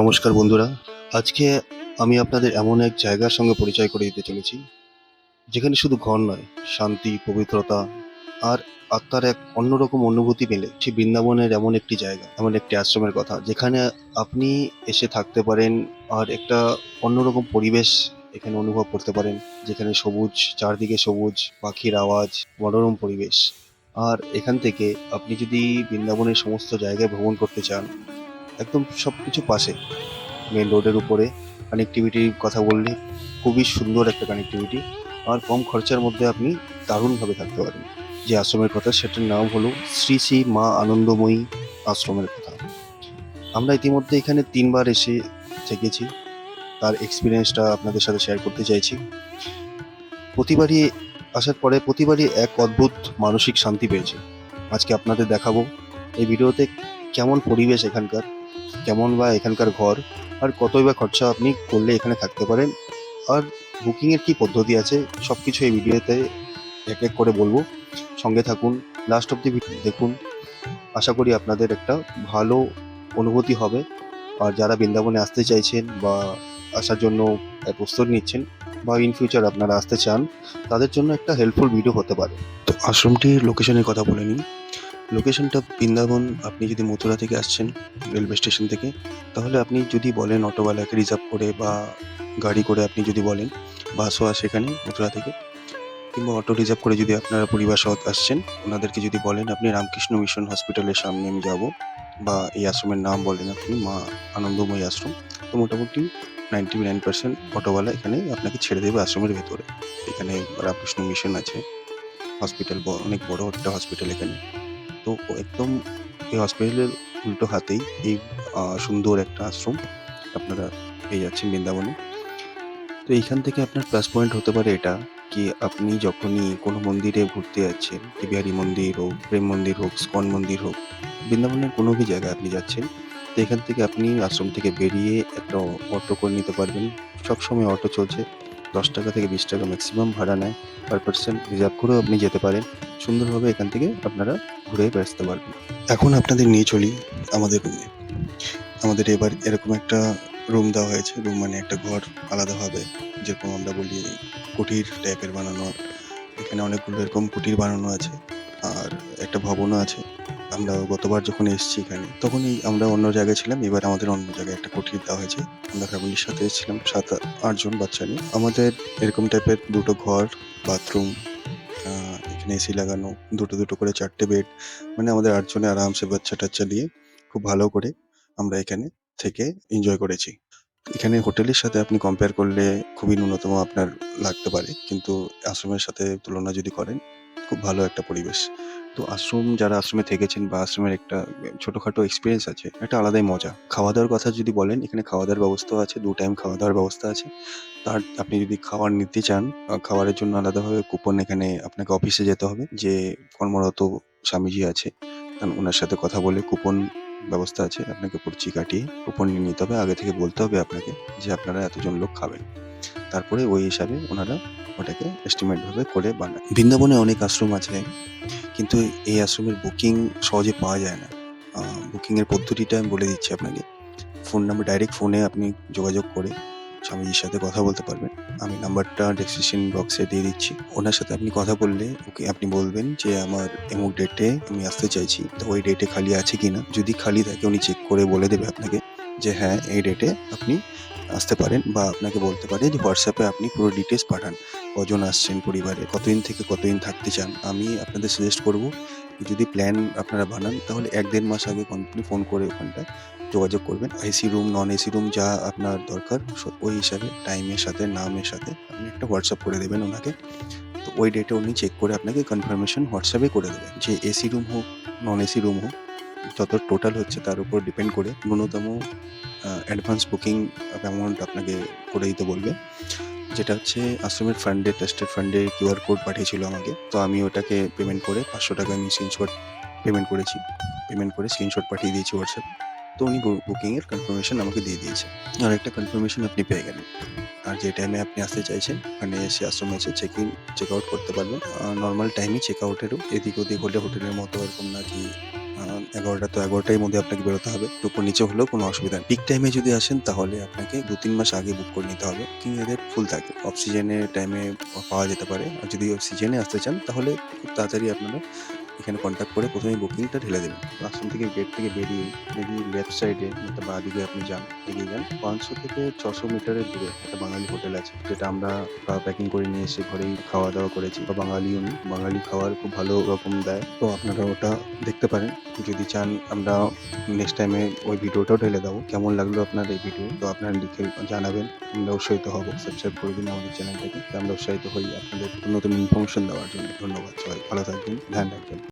নমস্কার বন্ধুরা। আজকে আমি আপনাদের এমন এক জায়গার সঙ্গে পরিচয় করে দিতে চলেছি, যেখানে শুধু ঘর নয়, শান্তি, পবিত্রতা আর আত্মার এক অন্যরকম অনুভূতি মেলে। সে বৃন্দাবনের এমন একটি জায়গা, এমন একটি আশ্রমের কথা, যেখানে আপনি এসে থাকতে পারেন আর একটা অন্যরকম পরিবেশ এখানে অনুভব করতে পারেন, যেখানে সবুজ, চারদিকে সবুজ, পাখির আওয়াজ, মনোরম পরিবেশ। আর এখান থেকে আপনি যদি বৃন্দাবনের সমস্ত জায়গায় ভ্রমণ করতে চান একদম সব কিছু পাশে মেন রোডের উপরে কানেক্টিভিটির কথা বললে খুবই সুন্দর একটা কানেক্টিভিটি আর কম খরচার মধ্যে আপনি দারুণভাবে থাকতে পারেন যে আশ্রমের কথা, সেটার নাম হলো শ্রী শ্রী মা আনন্দময়ী আশ্রমের কথা। আমরা ইতিমধ্যে এখানে তিনবার এসে থেকেছি। তার এক্সপিরিয়েন্সটা আপনাদের সাথে শেয়ার করতে চাইছি। প্রতিবারই আসার পরে প্রতিবারই এক অদ্ভুত মানসিক শান্তি পেয়েছে। আজকে আপনাদের দেখাবো এই ভিডিওতে কেমন পরিবেশ এখানকার। কেমন বা এখানকার ঘর, আর কতই বা খরচা আপনি করলে এখানে থাকতে পারেন, আর বুকিংয়ের কি পদ্ধতি আছে সব কিছু এই ভিডিওতে এক এক করে বলব। সঙ্গে থাকুন লাস্ট অব দি ভিডিও দেখুন। আশা করি আপনাদের একটা ভালো অনুভূতি হবে। আর যারা বৃন্দাবনে আসতে চাইছেন বা আসার জন্য প্রস্তুত নিচ্ছেন, বা ইন ফিউচার আপনারা আসতে চান, তাদের জন্য একটা হেল্পফুল ভিডিও হতে পারে। তো আশ্রমটির লোকেশনের কথা বলে নিই। লোকেশনটা বৃন্দাবন, আপনি যদি মথুরা থেকে আসছেন রেলওয়ে স্টেশন থেকে, তাহলে আপনি যদি বলেন অটোওয়ালাকে রিজার্ভ করে বা গাড়ি করে আপনি যদি বলেন বাসও আসে এখানে মথুরা থেকে। কিংবা অটো রিজার্ভ করে যদি আপনারা পরিবার সহ আসছেন, ওনাদেরকে যদি বলেন, আপনি রামকৃষ্ণ মিশন হসপিটালের সামনে আমি যাব। বা এই আশ্রমের নাম বলেন আপনি, মা আনন্দময়ী আশ্রম। তো মোটামুটি নাইনটি নাইন পার্সেন্ট অটোওয়ালা এখানে আপনাকে ছেড়ে দেবে আশ্রমের ভেতরে। এখানে রামকৃষ্ণ মিশন আছে। হসপিটাল অনেক বড় একটা হসপিটাল এখানে। তো একদম এই হসপিটালের উল্টো হাতেই এই সুন্দর একটা আশ্রম আপনারা পেয়ে যাচ্ছেন বৃন্দাবনে। তো এইখান থেকে আপনার প্লাস পয়েন্ট হতে পারে এটা কি আপনি যখনই কোনো মন্দিরে ঘুরতে যাচ্ছেন বিহারি মন্দির হোক, প্রেম মন্দির হোক, স্কন মন্দির হোক, বৃন্দাবনের কোনো ভি জায়গায় আপনি যাচ্ছেন, তো এখান থেকে আপনি আশ্রম থেকে বেরিয়ে একটা অটো করে নিতে পারবেন। সবসময় অটো চলছে, দশ টাকা থেকে বিশ টাকা ম্যাক্সিমাম ভাড়া নেয় পার পার্সন রিজার্ভ করেও আপনি যেতে পারেন। সুন্দরভাবে এখান থেকে আপনারা ঘুরে বেড়াতে পারবেন এখন আপনাদের নিয়ে চলি আমাদের রুমে আমাদের এবার এরকম একটা রুম দেওয়া হয়েছে। রুম মানে একটা ঘর আলাদাভাবে, যেরকম আমরা বলি কুটির টাইপের বানানো। এখানে অনেকগুলো এরকম কুটির বানানো আছে, আর একটা ভবনও আছে। আমরা গতবার যখন এসেছি এখানে, তখনই আমরা অন্য জায়গায় ছিলাম। এবার আমাদের অন্য জায়গায় একটা কুটির দেওয়া হয়েছে। আমরা ফ্যামিলির সাথে এসেছিলাম, সাত আটজন বাচ্চা নিয়ে। আমাদের এরকম টাইপের দুটো ঘর বাথরুম এখানে এসি লাগানো, দুটো দুটো করে চারটে বেড মানে আমাদের আটজনে আরামসে বাচ্চা টাচ্চা নিয়ে খুব ভালো করে আমরা এখানে থেকে এনজয় করেছি। এখানে হোটেলের সাথে আপনি কম্পেয়ার করলে খুবই ন্যূনতম আপনার লাগতে পারে, কিন্তু আশ্রমের সাথে তুলনা যদি করেন, খুব ভালো একটা পরিবেশ। তো আশ্রম, যারা আশ্রমে থেকেছেন বা আশ্রমের একটা ছোটখাটো এক্সপিরিয়েন্স আছে, একটা আলাদাই মজা। খাওয়া দাওয়ার কথা যদি বলেন, এখানে খাওয়া দাওয়ার ব্যবস্থা আছে, দু টাইম খাওয়া দাওয়ার ব্যবস্থা আছে। তার, আপনি যদি খাবার নিতে চান খাবারের জন্য আলাদাভাবে কুপন এখানে আপনাকে অফিসে যেতে হবে, যে কর্মরত স্বামীজি আছে ওনার সাথে কথা বলে কুপন ব্যবস্থা আছে, আপনাকে পরিচি কাটিয়ে কুপন নিয়ে নিতে হবে। আগে থেকে বলতে হবে আপনাকে যে আপনারা এতজন লোক খাবেন। তারপরে ওই হিসাবে ওনারা ওটাকে এস্টিমেটভাবে করে বানায়। বৃন্দাবনে অনেক আশ্রম আছে, কিন্তু এই আশ্রমের বুকিং সহজে পাওয়া যায় না। বুকিংয়ের পদ্ধতিটা আমি বলে দিচ্ছি আপনাকে। ফোন নাম্বার ডাইরেক্ট ফোনে আপনি যোগাযোগ করে স্বামীজির সাথে কথা বলতে পারবেন। আমি নাম্বারটা ডেসক্রিপশন বক্সে দিয়ে দিচ্ছি। ওনার সাথে আপনি কথা বললে ওকে আপনি বলবেন যে, আমার এমুক ডেটে আমি আসতে চাইছি। তো ওই ডেটে খালি আছে কি না যদি খালি থাকে, উনি চেক করে বলে দেবে আপনাকে যে হ্যাঁ এই ডেটে আপনি আসতে পারেন বা আপনাকে বলতে পারে যে হোয়াটসঅ্যাপে আপনি পুরো ডিটেলস পাঠান। কজন আসছেন পরিবারে, কতদিন থেকে কতদিন থাকতে চান, আমি আপনাদের সাজেস্ট করব, যদি প্ল্যান আপনারা বানান, তাহলে এক দেড় মাস আগে কন্টিনিউ ফোন করে ওখানটা যোগাযোগ করবেন। AC room non AC room যা আপনার দরকার ওই হিসাবে টাইমের সাথে নামের সাথে আপনি একটা হোয়াটসঅ্যাপ করে দেবেন ওনাকে। তো ওই ডেটে উনি চেক করে আপনাকে কনফার্মেশন হোয়াটসঅ্যাপে করে দেবেন যে এসি রুম হোক নন এসি রুম হোক, যত টোটাল হচ্ছে তার উপর ডিপেন্ড করে ন্যূনতম অ্যাডভান্স বুকিং অ্যামাউন্ট আপনাকে করে দিতে বলবে। যেটা হচ্ছে আশ্রমের ফান্ডে টেস্টেড ফান্ডে কিউআর কোড পাঠিয়েছিল আমাকে। তো আমি ওটাকে পেমেন্ট করে পাঁচশো টাকা আমি স্ক্রিনশট পেমেন্ট করেছি। পেমেন্ট করে স্ক্রিনশট পাঠিয়ে দিয়েছি হোয়াটসঅ্যাপ তো উনি বুকিংয়ের কনফার্মেশন আমাকে দিয়ে দিয়েছে। আর একটা কনফার্মেশন আপনি পেয়ে গেলেন। আর যে টাইমে আপনি আসতে চাইছেন ওখানে এসে আশ্রমে এসে চেক ইন চেক আউট করতে পারবেন। নর্মাল টাইমে চেক আউটেরও এদিক ওদিক হলে হোটেলের মতো এরকম নাকি এগারোটা তো এগারোটার মধ্যে আপনাকে বেরোতে হবে। একটু উপর নিচে হলেও কোনো অসুবিধা নেই। পিক টাইমে যদি আসেন, তাহলে আপনাকে দু তিন মাস আগে বুক করে নিতে হবে। কিন্তু এদের ফুল থাকে। অক্সিজেনের সিজনের টাইমে পাওয়া যেতে পারে। আর যদি সিজনে আসতে চান, তাহলে খুব তাড়াতাড়ি আপনারা এখানে কন্ট্যাক্ট করে প্রথমে বুকিংটা ঢেলে দেবেন। আশ্রম থেকে গেট থেকে বেরিয়ে যদি লেফট সাইডে একটা বা দিকে আপনি যান, এগিয়ে যান। পাঁচশো থেকে ছশো মিটারের দূরে একটা বাঙালি হোটেল আছে, যেটা আমরা প্যাকিং করে নিয়ে এসে ঘরেই খাওয়া দাওয়া করেছি। বা বাঙালি উনি বাঙালি খাওয়ার খুব ভালো রকম দেয়। তো আপনারা ওটা দেখতে পারেন। যদি চান, আমরা নেক্সট টাইমে ওই ভিডিওটাও ঢেলে দেবো। কেমন লাগল আপনার এই ভিডিও তো আপনারা লিখে জানাবেন। আমরা উৎসাহিত হব। সাবস্ক্রাইব করে দিন আমাদের চ্যানেলটাকে আমরা উৎসাহিত হই আপনাদের নতুন ইনফরমেশন দেওয়ার জন্য। ধন্যবাদ সবাই। ভালো থাকবেন। ধ্যান রাখবেন।